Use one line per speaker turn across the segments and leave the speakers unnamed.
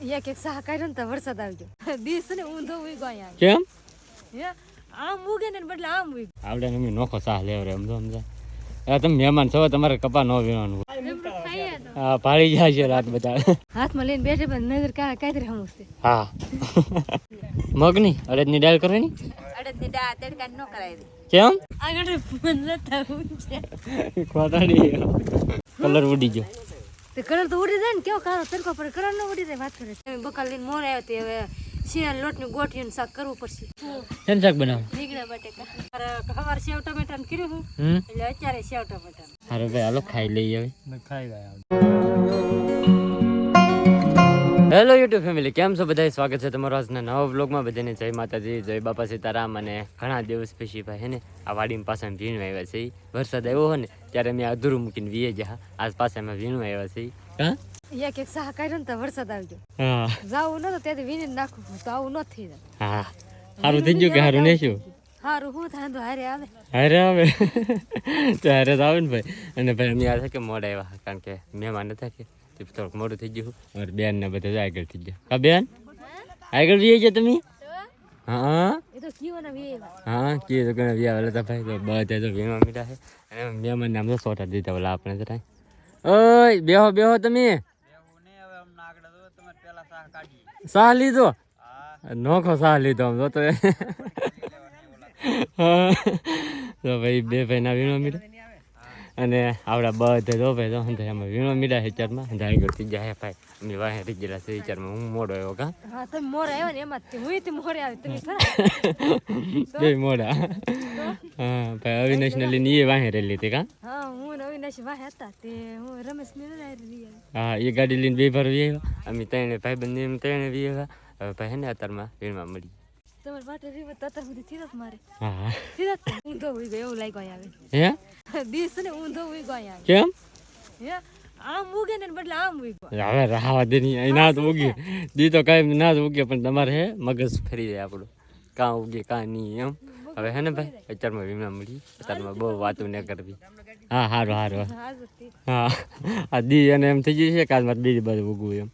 એક એક સાહ ને તો વરસાદ આવી ગયો. દિવસ ને ઊંધો ઉઈ અહીંયા.
કેમ?
હે? આમ ઉગે ને બદલે આમ
નોખો સાહ લેવ રે સમજો સમજા. આ તમે મહેમાન છો તમારે કપા નો વીણવાનું. હા જાય છે રાત બધા.
હાથમાં લઈને બેઠે પણ નજર કા કાતરે હમું
હા. મગની અડદની દાળ કરવાની?
અડદની દા તડકા ન કરાય
કેમ?
આગળ મન
કલર ઉડી ગયો.
તે કલર તો ઉડી જાય ને કેવો કાળો તડકો પર કલર ન ઉડી જાય વાત કરે તમે બકાલ લઈને મોર આવ્યો તે હવે શિયાળ લોટની ગોઠવીને શાક કરવું પડશે.
શેનું શાક બનાવો?
રીંગણા બટેકા. હવાર સેવ ટમેટા ને કર્યું હું એટલે અત્યારે સેવ ટમેટા
સારું ભાઈ હાલો ખાઈ લઈએ હવે.
ખાઈ ગયા
હેલો યુટ્યુબ ફેમિલી કેમ છો? બધા સ્વાગત છે તમારો આજના નવા વ્લોગમાં બધાને જય માતાજી જય બાપા સીતારામ અને ઘણા દિવસ પછી ભાઈ હે ને આ વાડીમાં પાછા વીણવા આવ્યા છે વરસાદ આવ્યો હોય ને ત્યારે મેં અધૂરું મૂકીને વીએ ગયા આજ અમે વીણવા આવ્યા છે હા?
એક એક સાહ કાઢ્યો ને વરસાદ આવી ગયો.
હા.
જાવું નતો ત્યાંથી વીને નાખું. તો આવું ન થઈ જાય
હા. સારું થઈ ગયું કે સારું નહીં શું
હારું હું થાય તો હારે આવે.
હારે આવે. તો હારે તો આવે ને ભાઈ. અને ભાઈ અમે આ છે કે મોડા આવ્યા કારણ કે મહેમાન હતા કે તે થોડુંક મોડું થઈ ગયું મારી બેન ને બધા આગળ થઈ ગયા. હા બેન? આગળ વીએ છે તમે? હા? હા કે તો ઘણા વ્યા ઓલા તો ભાઈ બધા તો વીણવા મીઠા છે. અને મહેમાન નામ તો સોટા દીધા ઓલા આપણે તો ઓય બેહો બેહો તમે. સાહ લીધો? નોખો સાહ લીધો આમ તો હા. તો ભાઈ બે ભાઈ ના વીણો મીઠા અને આવડા બધા જો હંધાય આમાં વીણો મીડા હેચારમાં હંધાય આગળ થઈ જાય ભાઈ. અમે વાહે ગયેલા છે વિચારમાં હું મોડો આવ્યો કા?
હા તમે મોર આવ્યો ને એમાં તે હું તે મોડે આવી. તમે ખરા?
બે મોડા. હા ભાઈ અવિનાશ ને લઈને એ વાહે રહેલી હતી કા?
હા હું અવિનાશ વાહે હતા. તે હું રમેશ ને રહી
હા એ ગાડી લઈને બે ભર વી આવ્યા. અમે ત્રણે ભાઈ બંધ એમ ત્રણે વી આવ્યા. હવે ભાઈ ને અત્યારમાં વીણમાં મળી.
તમારે વાટે રીવ તતર સુધી થી મારે.
હા.
સીધા ઊંધો ઉઈ ગયો એવું લાગ્યો આવે.
હે?
દિવસ ને ઊંધો ઉઈ ગયો આવે.
કેમ?
હે? આમ ઉગે ને બદલે આમ ઉઈ ગયો.
હવે રાહવા દે નહીં અહીં ના તો ઉગી. દી તો કાંઈ ના જ ઉગે પણ તમારે હે મગજ ફરી જાય આપણું. કાં ઉગે કાં નહીં એમ. હવે હે ને ભાઈ અત્યારમાં વીમા મળી. અત્યારમાં બહુ વાતું ન કરવી. હા સારું સારું
હા.
આ દી અને એમ થઈ ગયું છે કે આજમાં બીજી બાજુ ઉગવું એમ.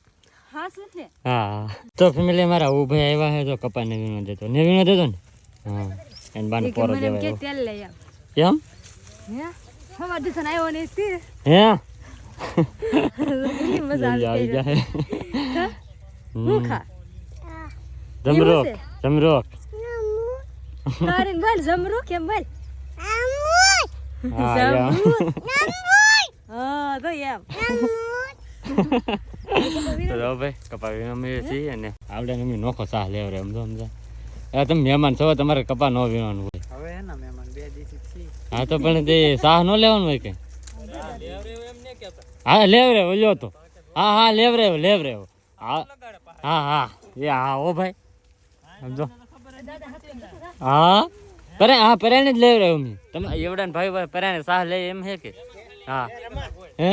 હા.
તો ફેમિલી મારા ઊભા આવ્યા હે તો કપા ને નો દેતો. ને નો દેતો ને? હા. એને બાને પોરો દેવાય.
તેલ લઈ આવ.
કેમ?
હે? હવા દેસન આવ્યો ને તે
હે?
મજા
આવી જાય.
હું? ખા?
જમરોક? જમરોક.
તારે બોલ જમરોક કેમ બોલ.
યા.
હા તો એમ.
તો ભાઈ. કપા વીણો મળે છે અને આવડે ને અમે નોખો સાહ લેવ રે સમજો સમજા હા તમે મહેમાન છો તમારે કપા ન વીણવાનું હોય.
હવે હે ને મહેમાન બે દિવસ
હા તો પણ તે સાહ ન લેવાનું હોય કે? હા લેવ રે ઓલ્યો તો. હા હા લેવ રે લેવ રે હા હા હા. એ હા ઓ ભાઈ. સમજો. હા? પરે હા પરાણે જ લેવ રે અમે. તમે એવડાને ભાઈ ભાઈ પરાણે સાહ લે એમ હે કે? હા. હે?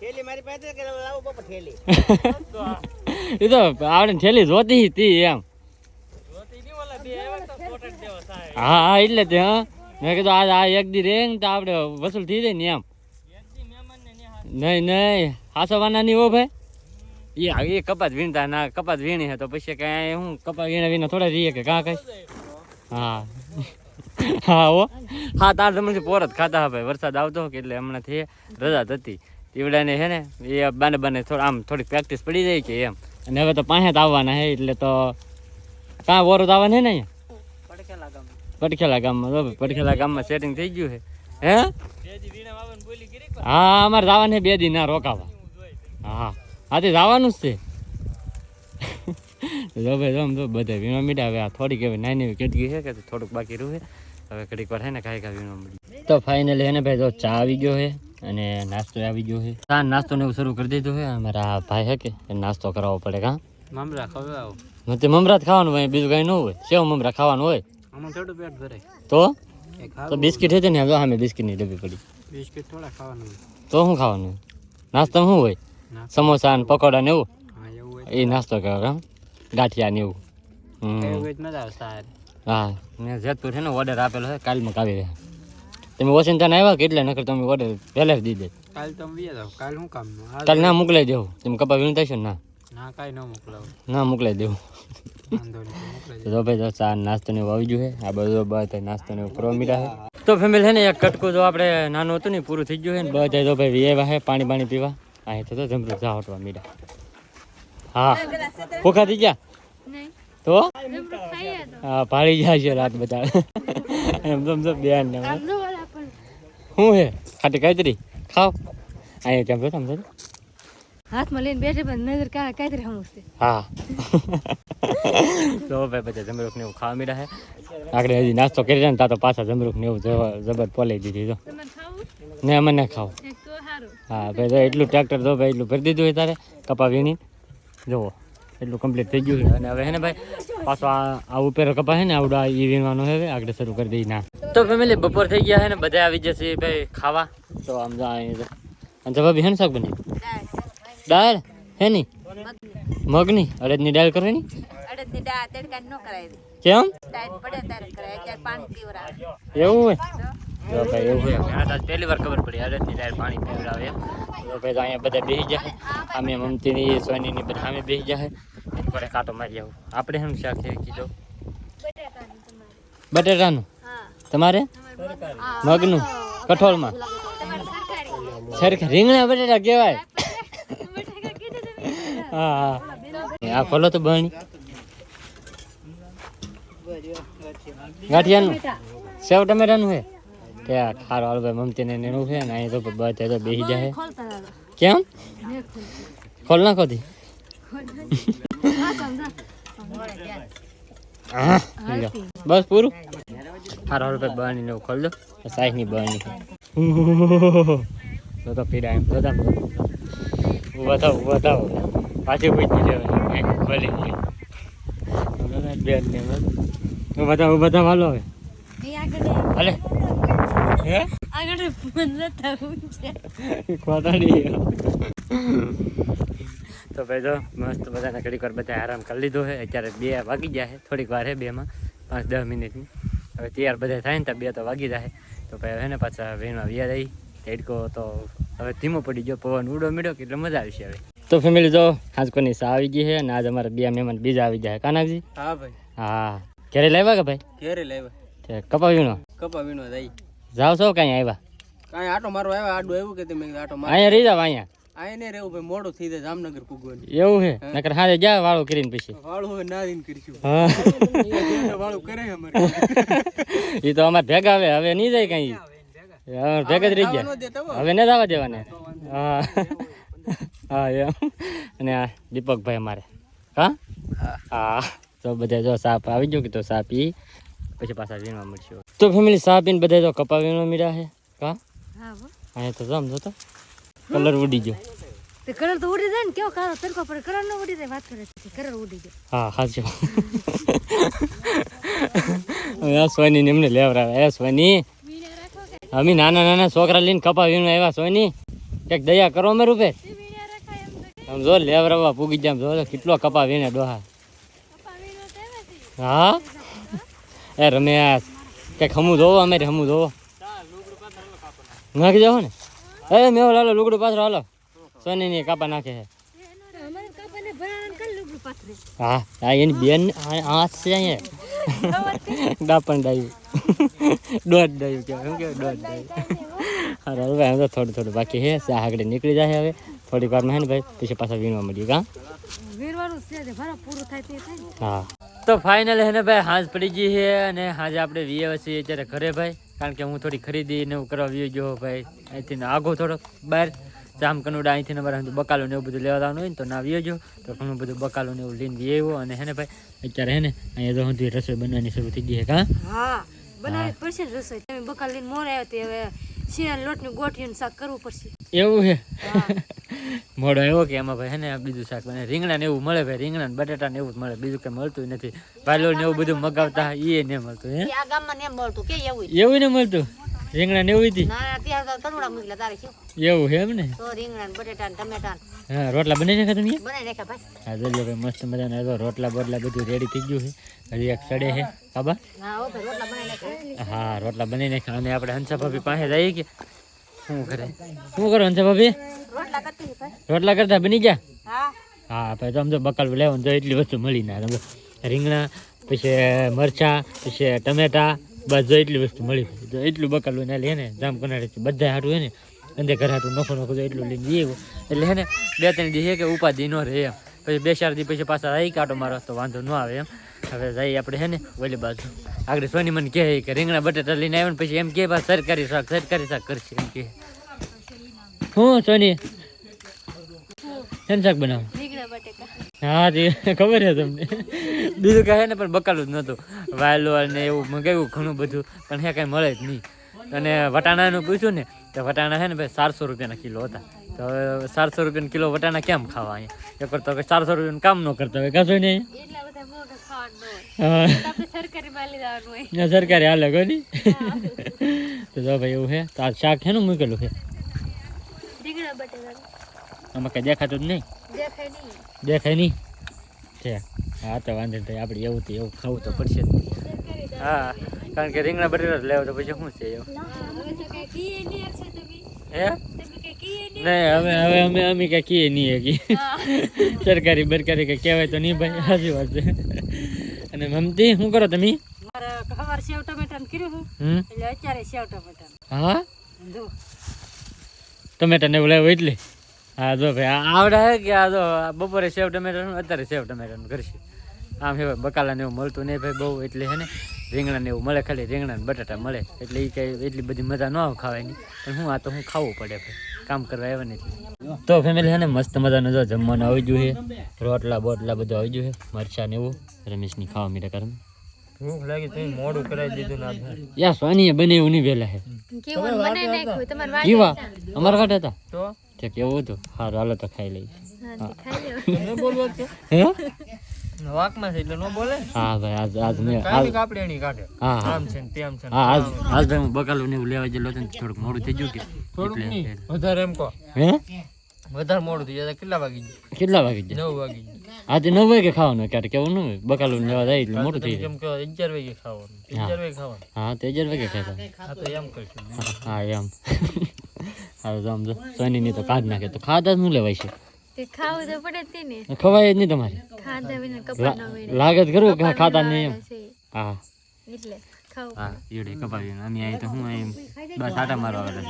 થેલી મારી પાસે કે લાવો બાપા થેલી
એ તો આવડે થેલી જોતી હતી એમ. હા હા એટલે તે હા. મેં કીધું આ આ એક દી રેંગ તો આપણે વસૂલ થઈ જાય ને એમ. નહીં નહીં. હાસવાના નહીં હો ભાઈ? એ એ કપાત વીણતા ના કપાત વીણી હે તો પછી કઈ હું કપાત વીણા વીણા થોડા રહીએ કે કાં કઈ? હા. હા હો. હા તાર તમને પોરત ખાતા હા ભાઈ. વરસાદ આવતો કે એટલે હમણાં થી રજા જ હતી છે હે ને એ બાને બાને થોડા આમ થોડી પ્રેક્ટિસ પડી જાય કે એમ. અને હવે તો પાસે જ આવવાના છે એટલે તો કાં વોરત આવવાના છે ને અહીંયા?
પડખેલા
ગામમાં. તો પટખેલા પડખેલા ગામમાં સેટિંગ થઈ ગયું છે. હે? હા અમારે જવાનું છે બે દી ના રોકાવા. હા હા તે જવાનું જ છે. જો ભાઈ જો આમ જો બધા વીણો મીડા હવે આ થોડીક હવે નાની એવી કેટલી છે કે થોડુંક બાકી રહ્યું છે હવે ઘડીક વાર છે ને કાંઈ કાંઈ વીણો મળી તો ફાઇનલી એને ભાઈ જો ચા આવી ગયો છે. અને નાસ્તો આવી ગયો છે. હા નાસ્તો ને શરૂ કરી દીધો છે. અમારા ભાઈ હે કે નાસ્તો કરાવવો પડે હા
મમરા ખવડાવો
નથી મમરા જ ખાવાનું હોય બીજું કઈ ન હોય. સેવ મમરા ખાવાનું હોય.
આમાં થોડું પેટ ભરે
તો? તો બિસ્કિટ હતી ને હવે સામે બિસ્કિટની ડબ્બી પડી.
બિસ્કિટ થોડા ખાવાનું
તો શું ખાવાનું? નાસ્તો શું હોય? સમોસા ને પકોડા ને એવું? એ નાસ્તો કરો કાં? ગાંઠિયા ને એવું. હા. મેં જેતપુર છે ને ઓર્ડર આપેલો છે કાલમાં કાવી રહ્યા તમે વોશિંગ્ટન આવ્યા કે એટલે નકર તમે ઓર્ડર પહેલા જ દીધે.
કાલ તમે વીએ જાવ કાલ શું કામ
કાલ ના મોકલાઈ દેવું. તમે કપા વીણતા થશે ના ના?
કાંઈ ન મોકલાવું.
ના મોકલાઈ દેવું.
તો
ભાઈ તો ચા નાસ્તો ને એવું આવી ગયું છે. આ બધો બધા નાસ્તો ને કરવા છે. તો ફેમિલી છે ને એક કટકું જો આપણે નાનું હતું ને પૂરું થઈ ગયું છે ને? બધા તો ભાઈ વીએ વાહે પાણી પાણી પીવા. અહીં તો જમરૂ જા હટવા મીડા હા. ભૂખા થઈ ગયા? તો? હા પાડી જાય છે રાત બધા. એમ તો સમજો બેન ને શું હે? ખાટી કાયતરી ખાવ અહીંયા કેમ છો સમજો
હાથમાં લઈને બેઠે પણ નજર કા કાયતરી હમું છે.
હા. તો ભાઈ બધા જમરૂખ ને એવું ખાવા મીડા છે આગળ હજી નાસ્તો કરી રહ્યા ને તા તો પાછા જમરૂખ ને એવું જબર પોલાઈ દીધી તો. ને મને ખાવ. હા ભાઈ તો એટલું ટ્રેક્ટર તો ભાઈ એટલું ભરી દીધું હોય તારે કપા વીણી જુઓ. એટલું કમ્પ્લીટ થઈ ગયું છે. અને હવે હે ને ભાઈ પાછો આ આ ઉપર કપા છે ને આવડા એ વીણવાનો છે આગળ શરૂ કરી દઈ ના. તો ફેમિલી બપોર થઈ ગયા છે ને બધા આવી જશે ભાઈ ખાવા. તો આમ જા. અને જવાબી હે ને શાક બની દાળ. હે ની મગની. અડદની દાળ કરવાની?
અડદની દાળ તડકા ન કરાય
કેમ?
ટાઈમ પડે ત્યારે કરાય અત્યારે પાણી પીવરા
એવું હોય? એવું મને તો પહેલી વાર ખબર પડી. અડદની દાળ પાણી પીવડાવે. તો ભાઈ અહીંયા બધા બેસી જાય. અમે મમતીની, સોનીની બધા અમે બેસી જાય. પડે કાંટો મારી આવું. આપણે શું શાક છે, કીધું? બટેટાનું. તમારે? મગનું. કઠોળમાં. સરખા. રીંગણા બટેટા કહેવાય. હા હા. આ ખોલો તો બની ગાંઠિયાનું. સેવ ટમેટાનું છે. કે ખારો હાલ ભાઈ મમતીને ને એનું છે ને અહીં તો બધા તો બેસી જાય. કેમ?
ખોલ
ના નાખો તી
હા.
બસ પૂરું. હારો હાલ ભાઈ બરણી ને ખોલ દો. સાઈઝની ની બની તો તો પીડા એમ. તો બતાવો થાવ પાછી પૂછી લેવાની ખોલી બેન ને બધા થાવ હાલો હવે. હાલે. હે?
આગળ ફોન લેતા છે.
ખોટાડી તો ભાઈ જો મસ્ત બધાને ઘડીક વાર બધા આરામ કરી લીધો છે. અત્યારે બે વાગી જાય છે. થોડીક વાર છે બેમાં પાંચ દસ મિનિટની. હવે તૈયાર બધા થાય ને તો બે તો વાગી જાય. તો ભાઈ હવે ને પાછા વેણમાં વ્યા જઈ તેડકો તો હવે ધીમો પડી ગયો. પવન ઉડો મીડો કે એટલે મજા આવશે હવે. તો ફેમિલી જો હાંસકોની સા આવી ગઈ છે અને આજ અમારા બે મહેમાન બીજા આવી જાય કાનાકજી
હા ભાઈ.
હા. ઘેરે લાવ્યા કે ભાઈ?
ઘેરે લાવ્યા.
કપા વીણો
કપા વીણો જાય
જાવ છો કાંઈ આવ્યા
કાંઈ આટો મારો આવ્યા આડું આવ્યું કે તમે આટો મારો?
અહીંયા રહી જાવ અહીંયા.
અહીંયા ને રહેવું ભાઈ મોડું થઈ જાય જામનગર કુગવાની.
એવું છે? નકર હારે ગયા વાળું કરીને પછી.
વાળું હવે ના દીન કરીશું
હા.
વાળું કરે અમારે.
એ તો અમારે ભેગા આવે હવે નહીં જાય કઈ. હવે ભેગા જ રહી ગયા.
હો.
હવે ન જવા દેવાને. હા. હા એમ. અને આ દીપકભાઈ અમારે. હા? હા. તો બધા જો સાપ આવી ગયો કે તો સાપ પી પછી પાછા વીણવા મળશું તો ફેમિલી સાહ પીને બધા તો કપા વીણવા મળ્યા છે હા
હા
અહીંયા તો જમ જો તો કલર ઉડી ગયો.
તે કલર તો ઉડી જાય ને કેવો કાળો તડકો પડે કલર નો ઉડી જાય વાત કરે છે કલર ઉડી જાય
હા હવે આ સોની ને એમને લેવરાવે. એ સોની. અમે નાના નાના છોકરા લઈને કપા વીણવા આવ્યા સોની. એક દયા કરો અમે રૂપે આમ જો લેવરાવા પૂગી જામ જો કેટલો કપા વીણે ડોહા હા? એ રમેશ કે હમું જોવો અમે હમું જોવો. નાખી જાઓ ને? એ મેં હાલો લુગડું પાછળ હાલો. સોની ની કાપા નાખે છે.
પાથરે
હા હા એની બેન હાથ આ છે અહીંયા. ડાપણ ડાયું. દોઢ ડાયું કહેવાય શું કહેવાય દોઢ ડાયું. અરે હવે એમ તો થોડું થોડું બાકી છે. સા આગળ નીકળી જાય હવે. થોડીક વારમાં હે ને ભાઈ પછી પાછા વીણવા મળ્યું કાં?
વીરવાનું છે ભરા પૂરું થાય તે
હા. તો ફાઇનલ હે ને ભાઈ, હાંજ પડી ગઈ છે અને હાજે આપણે વીએ છીએ અત્યારે ઘરે ભાઈ. કારણ કે હું થોડી ખરીદી ને એવું કરવા વીએ ગયો ભાઈ. અહીંથી આગો થોડોક બહાર. જામ કનુડા અહીંથી મારે બકાલો ને એવું બધું લેવા જવાનું હોય ને તો ના વીએ ગયો. તો ઘણું બધું બકાલો ને એવું લઈને વી આવ્યો અને હે ને ભાઈ, અત્યારે હે ને અહીંયા તો સુધી રસોઈ બનાવવાની શરૂ થઈ ગઈ છે
હા, બનાવી પડશે રસોઈ. તમે બકાલ લઈને મોર આવ્યો તે હવે શિયાળ લોટની ગોઠીનું શાક કરવું પડશે.
એવું છે? મોડો એવો કે એમાં ભાઈ હે ને બીજું શાક બને. રીંગણા ને એવું મળે ભાઈ રીંગણા ને બટાટા ને એવું જ મળે. બીજું કઈ મળતું નથી. પાલોળ ને એવું બધું મગાવતા એ ને મળતું હે?
આ ગામમાં ને મળતું કે એવું
એવું ને મળતું? રીંગણા ને એવું હતી એવું છે એમ ને?
રીંગણા બટેટા ટમેટા
હા રોટલા નાખ્યા તમે
બનાવી નાખ્યા ભાઈ.
હા જોઈ ભાઈ મસ્ત મજાના હતો રોટલા બોટલા બધું રેડી થઈ ગયું છે. હજી એક સડે છે. બાબા?
હા રોટલા બનાવી નાખ્યા.
અને આપણે હંસા ભાભી પાસે જઈએ કે શું કરે? શું કરો હંસા ભાભી?
રોટલા કરતી ભાઈ.
બની ગયા?
હા.
હા પછી તો આમ તો બકાલ લેવાનું તો એટલી વસ્તુ મળી ના. રીંગણા પછી મરચા પછી ટમેટા બસ જો એટલી વસ્તુ મળી જો એટલું બકાલું ને લે ને જામ કનાડે બધા હાટું હે ને અંદર ઘર હાટું નખો નખો જો એટલું લઈને જઈએ. એટલે હે ને બે ત્રણ દી હે કે ઉપાધિ ન રહે એમ. પછી બે ચાર દી પછી પાછા આવી કાંટો મારો તો વાંધો ન આવે એમ. હવે જઈએ આપણે હે ને ઓલી બાજુ. આગળ સોની મને કહે કે રીંગણા બટેટા લઈને આવ્યો ને પછી એમ કે બા સરકારી શાક સરકારી શાક કરશે. એમ કે હું સોની? શેનું શાક બનાવું? હા તે ખબર છે તમને. બીજું કહે ને પણ બકાલું જ નહોતું. વાયલો ને એવું મંગાવ્યું ઘણું બધું પણ હે કાંઈ મળે જ નહીં. અને વટાણાનું પૂછ્યું ને તો વટાણા છે ને ભાઈ ચારસો રૂપિયાના કિલો હતા. તો હવે ચારસો રૂપિયાના કિલો વટાણા કેમ ખાવા અહીંયા? એ કરતો કે ચારસો રૂપિયાનું કામ ન કરતા હોય હા.
હોય.
ના સરકારી હાલે કોઈ તો જો ભાઈ એવું છે તો આ શાક છે ને મૂકેલું છે. આમાં કઈ દેખાતું જ નહીં?
દેખાય નહીં.
દેખાય નહીં? છે. હા તો વાંધો નહીં આપણે એવું તો એવું ખાવું તો પડશે જ હા કારણ કે રીંગણા બટેટા જ લેવો તો પછી શું છે એવું હે?
નહીં?
નહીં હવે હવે અમે અમે કઈ કીએ નહીં કી સરકારી બરકારી કઈ કહેવાય તો નહીં ભાઈ સાચી વાત છે. અને મમતી શું કરો તમે?
મારે સેવ ટમેટા કર્યું હું. એટલે અત્યારે સેવ ટમેટા
હા? ટમેટા ને બોલાવ્યો એટલે? હા જો ભાઈ આ આવડે હે કે આ જો બપોરે સેવ ટમેટાનું અત્યારે સેવ ટમેટાનું કરશે? આમ હે બકાલાને એવું મળતું નહીં ભાઈ બહુ એટલે હે ને રીંગણા ને એવું મળે ખાલી રીંગણા ને બટાટા મળે. એટલે એ કઈ એટલી બધી મજા ન આવે ખાવાની. પણ હું આ તો હું ખાવું પડે ભાઈ. કામ કરવા આવ્યા નથી. તો ફેમિલી છે ને મસ્ત મજાનું જો જમવાનું આવી ગયું છે. રોટલા બોટલા બધું આવી ગયું છે. મરચા ને એવું રમેશની ખાવા મીઠા કારણ
ભૂખ લાગી મોડું કરાવી દીધું ના
યા સોનીએ એવું નહીં વેલા છે
કેવું મને નાખ્યું? તમારે વાત
કેવા? અમારા હતા?
તો?
તે કેવું હતું. હારું હાલો તો ખાઈ લઈ
ખાઈ લો
બોલવા કે
હે?
વાકમાં છે એટલે ન બોલે?
હા ભાઈ આજ આજ મેં આજ
કાપડી એની કાઢે.
હા હા.
આમ છે ને તેમ છે
હા આજ આજ ભાઈ હું બકાલું ને લેવા ગયેલો હતો થોડુંક મોડું થઈ ગયું કે
થોડુંક નહીં વધારે એમ કહો.
હે?
વધારે મોડું થઈ જાય કેટલા વાગી જાય?
કેટલા વાગી ગયા
નવ વાગી જાય.
હા તે નવ વાગે ખાવાનું ક્યારે કેવું ન બકાલું લેવા જાય એટલે મોટું થઈ જાય.
કેમ વાગે ખાવાનું. અગિયાર વાગે ખાવાનું.
હા તે અગિયાર વાગે ખાતા
હા તો એમ કરશું.
હા એમ. હા આમ જો તો કાઢ નાખે તો ખાધા જ શું લેવાય છે.
તે ખાવું તો પડે તે ને
ખવાય જ નહીં તમારે.
ન
લાગે જ ખરું કે ખાતા નહીં એમ. હા.
એટલે ખાવું
હા ઈડે કપાવી અમે અહીં તો હું બસ આટા મારવા છે?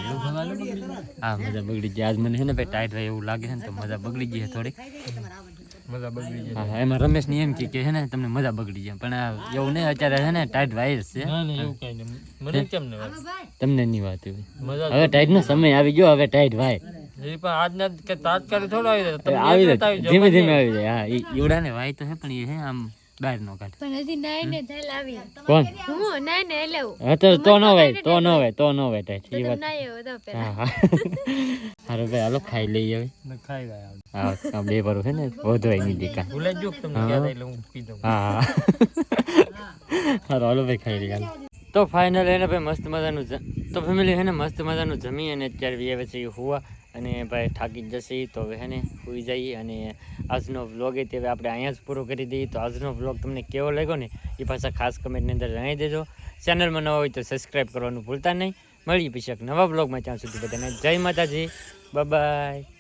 હા મજા બગડી જાય આજ મને છે ને ભાઈ ટાઈટ હોય એવું લાગે છે ને તો મજા બગડી ગઈ થોડીક.
મજા બગડી જાય
હા એમાં રમેશની એમ કે કે છે ને તમને મજા બગડી જાય પણ એવું નહીં અત્યારે છે ને ટાઈટ વાય છે.
ના ના એવું કઈ નહીં. મને કેમ ને વાત
તમને નહીં વાત. એવી હવે ટાઈટ નો સમય આવી ગયો હવે ટાઈટ વાય.
એ પણ આજના કે તાત્કાલિક થોડો આવી જાય.
આવી જાય. ધીમે ધીમે આવી જાય. હા ઈવડા ને વાય તો છે પણ એ છે આમ બહાર નો કાઢે.
પણ હજી નાઈ ને થયેલ આવી.
કોણ?
હું નાઈ ને લેવું
હા તો તો ન વાય તો ન વાય તો ન વાય ટાઈટ એ વાત
નાઈ આવ્યો તો પેલા.
હા હા. હારો ભાઈ હાલો ખાઈ લઈએ હવે.
ને ખાઈ ગયા
હા આ બે પરો છે ને વધવાય દીકા.
ભૂલાઈ ગયું તમને યાદ એટલે હું પી દઉં.
હા હારો હાલો ભાઈ ખાઈ લઈ તો ફાઇનલ એને ભાઈ મસ્ત મજાનું તો ફેમિલી હે ને મસ્ત મજાનું જમી અને અત્યારે હુવા. અને ભાઈ થાકી જશે તો હવે હે ને સુઈ જઈએ અને આજનો વ્લોગ એ તે આપણે અહીંયા જ પૂરો કરી દઈએ. તો આજનો વ્લોગ તમને કેવો લાગ્યો ને એ પાછા ખાસ કમેન્ટની અંદર જણાવી દેજો. ચેનલમાં નવા હોય તો સબસ્ક્રાઈબ કરવાનું ભૂલતા નહીં. મળીએ પછી એક નવા વ્લોગમાં ત્યાં સુધી બધાને જય માતાજી. બાય